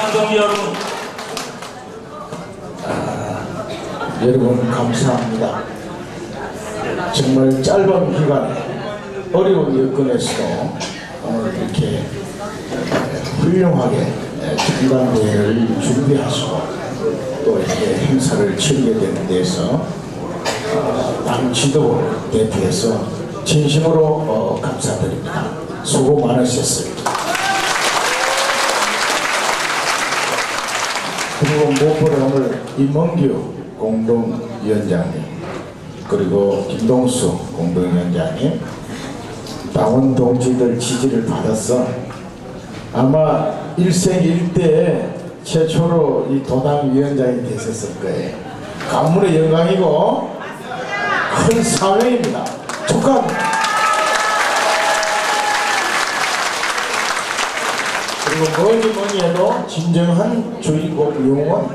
경기 여러분 여러분 감사합니다. 정말 짧은 기간에 어려운 여건에서도 오늘 이렇게 훌륭하게 중간대회를 준비하시고 또 이렇게 행사를 치르게 되는 데서 어, 당 지도 대표해서 진심으로 어, 감사드립니다. 수고 많으셨습니다. 그리고 무엇보다 오늘 임원규 공동위원장님 그리고 김동수 공동위원장님 당원 동지들 지지를 받아서 아마 일생일대 최초로 이 도당 위원장이 되셨을 거예요. 가문의 영광이고 큰 사회입니다. 축하합니다. 그리고 뭐니 뭐니 해도 진정한 주인공 영웅은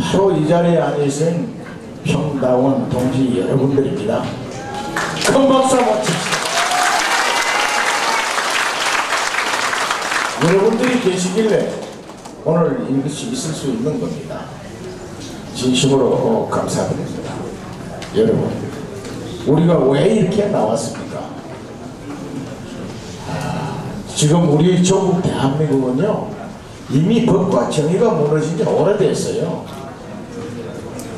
바로 이 자리에 앉으신 평당원 동지 여러분들입니다. 큰 박수 한번 칩시다. 여러분들이 계시길래 오늘 이것이 있을 수 있는 겁니다. 진심으로 감사드립니다. 여러분, 우리가 왜 이렇게 나왔습니까? 지금 우리 조국 대한민국은요 이미 법과 정의가 무너진 지 오래됐어요.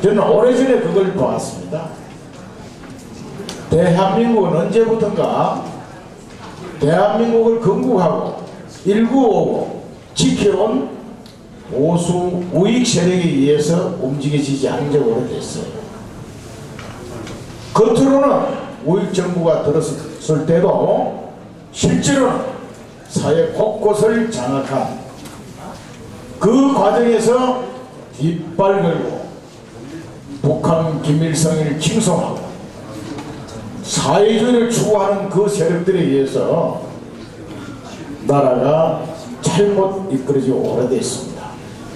저는 오래전에 그걸 보았습니다. 대한민국은 언제부턴가 대한민국을 건국하고 일구오고 지켜온 보수 우익 세력에 의해서 움직여지지 않은 지 오래됐어요. 겉으로는 우익 정부가 들었을 때도 실제로는 사회 곳곳을 장악한 그 과정에서 뒷발 걸고 북한 김일성을 칭송하고 사회주의를 추구하는 그 세력들에 의해서 나라가 잘못 이끌어지 오래됐습니다.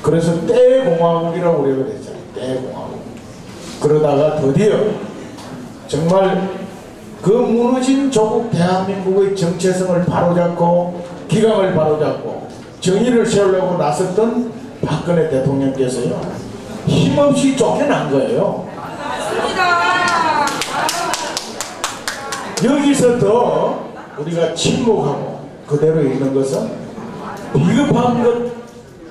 그래서 때공화국이라고 우리가 그랬잖아요. 때공화국. 그러다가 드디어 정말 그 무너진 조국 대한민국의 정체성을 바로잡고 기강을 바로잡고 정의를 세우려고 나섰던 박근혜 대통령께서요 힘없이 쫓겨난 거예요. 여기서 더 우리가 침묵하고 그대로 있는 것은 비겁한 것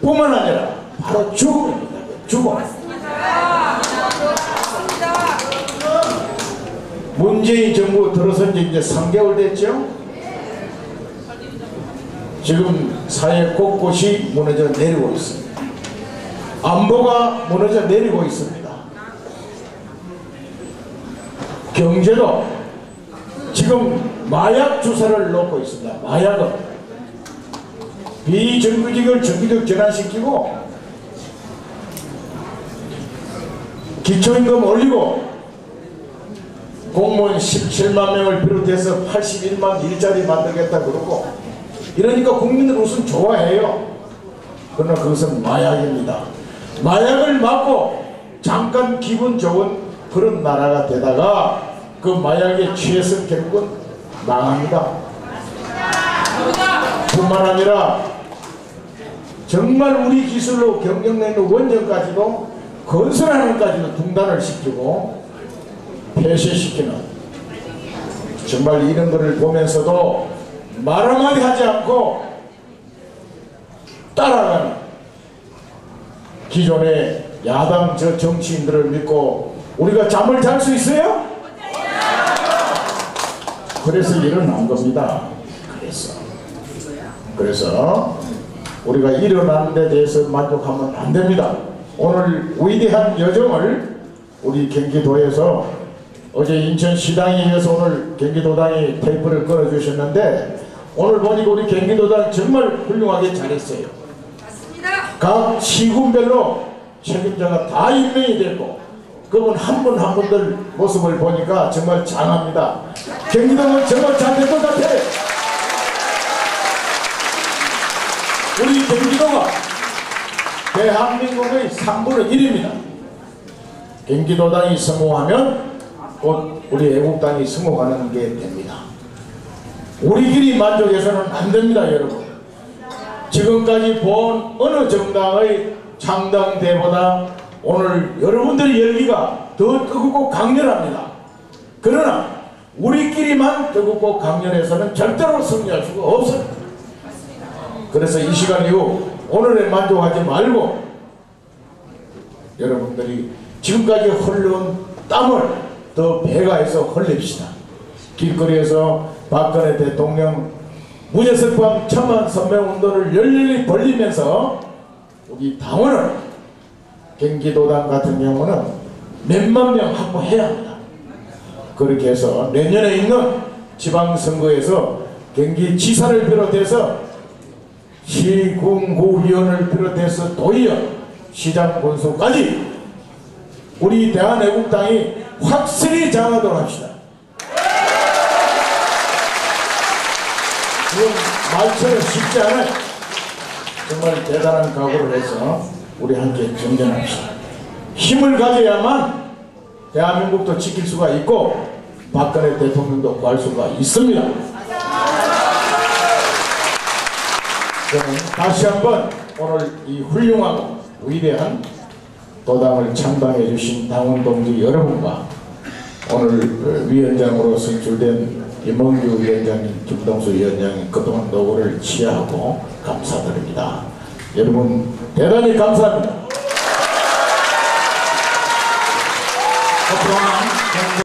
뿐만 아니라 바로 죽음입니다. 죽음. 문재인 정부 들어선 지 이제 3개월 됐죠? 지금 사회 곳곳이 무너져 내리고 있습니다. 안보가 무너져 내리고 있습니다. 경제도 지금 마약 주사를 놓고 있습니다. 마약은 비정규직을 정규직 전환시키고 기초임금 올리고 공무원 17만 명을 비롯해서 81만 일자리 만들겠다 그러고 이러니까 국민들 우선 좋아해요. 그러나 그것은 마약입니다. 마약을 맞고 잠깐 기분 좋은 그런 나라가 되다가 그 마약에 취해서 결국은 망합니다. 뿐만 아니라 정말 우리 기술로 경쟁되는 원전까지도 건설하는 까지도 중단을 시키고 폐쇄시키는 정말 이런 것을 보면서도 말 한마디 하지 않고 따라가는 기존의 야당 저 정치인들을 믿고 우리가 잠을 잘 수 있어요? 그래서 일어난 겁니다. 그래서 그래서 우리가 일어나는 데 대해서 만족하면 안 됩니다. 오늘 위대한 여정을 우리 경기도에서 어제 인천시당에 이어서 오늘 경기도당이 테이프를 끌어주셨는데 오늘 보니까 우리 경기도당 정말 훌륭하게 잘했어요. 각 시군별로 책임자가 다 임명이 됐고 그분 한 분 한 분들 모습을 보니까 정말 장합니다. 경기도는 정말 잘된것 같아요. 우리 경기도가 대한민국의 3분의 1입니다. 경기도당이 성공하면 곧 우리 애국당이 성공하는 게 됩니다. 우리끼리 만족해서는 안 됩니다, 여러분. 지금까지 본 어느 정당의 창당대보다 오늘 여러분들의 열기가 더 뜨겁고 강렬합니다. 그러나 우리끼리만 뜨겁고 강렬해서는 절대로 승리할 수가 없어요. 그래서 이 시간 이후 오늘에 만족하지 말고 여러분들이 지금까지 흘러온 땀을 더 배가해서 흘립시다. 길거리에서 박근혜 대통령 무죄석방 천만 선명운동을 열렬히 벌리면서 우리 당원을 경기도당 같은 경우는 몇만 명 확보해야 합니다. 그렇게 해서 내년에 있는 지방선거에서 경기지사를 비롯해서 시군구위원을 비롯해서 도의원, 시장 군수까지 우리 대한애국당이 확실히 장하도록 합시다. 지금 말처럼 쉽지 않아요. 정말 대단한 각오를 해서 우리 함께 정전합시다. 힘을 가져야만 대한민국도 지킬 수가 있고 박근혜 대통령도 구할 수가 있습니다. 저는 다시 한번 오늘 이 훌륭하고 위대한 도당을 창당해 주신 당원 동지 여러분과 오늘 위원장으로 선출된 임원규 위원장님, 김동수 위원장님 그동안 노고를 치하하고 감사드립니다. 여러분 대단히 감사합니다.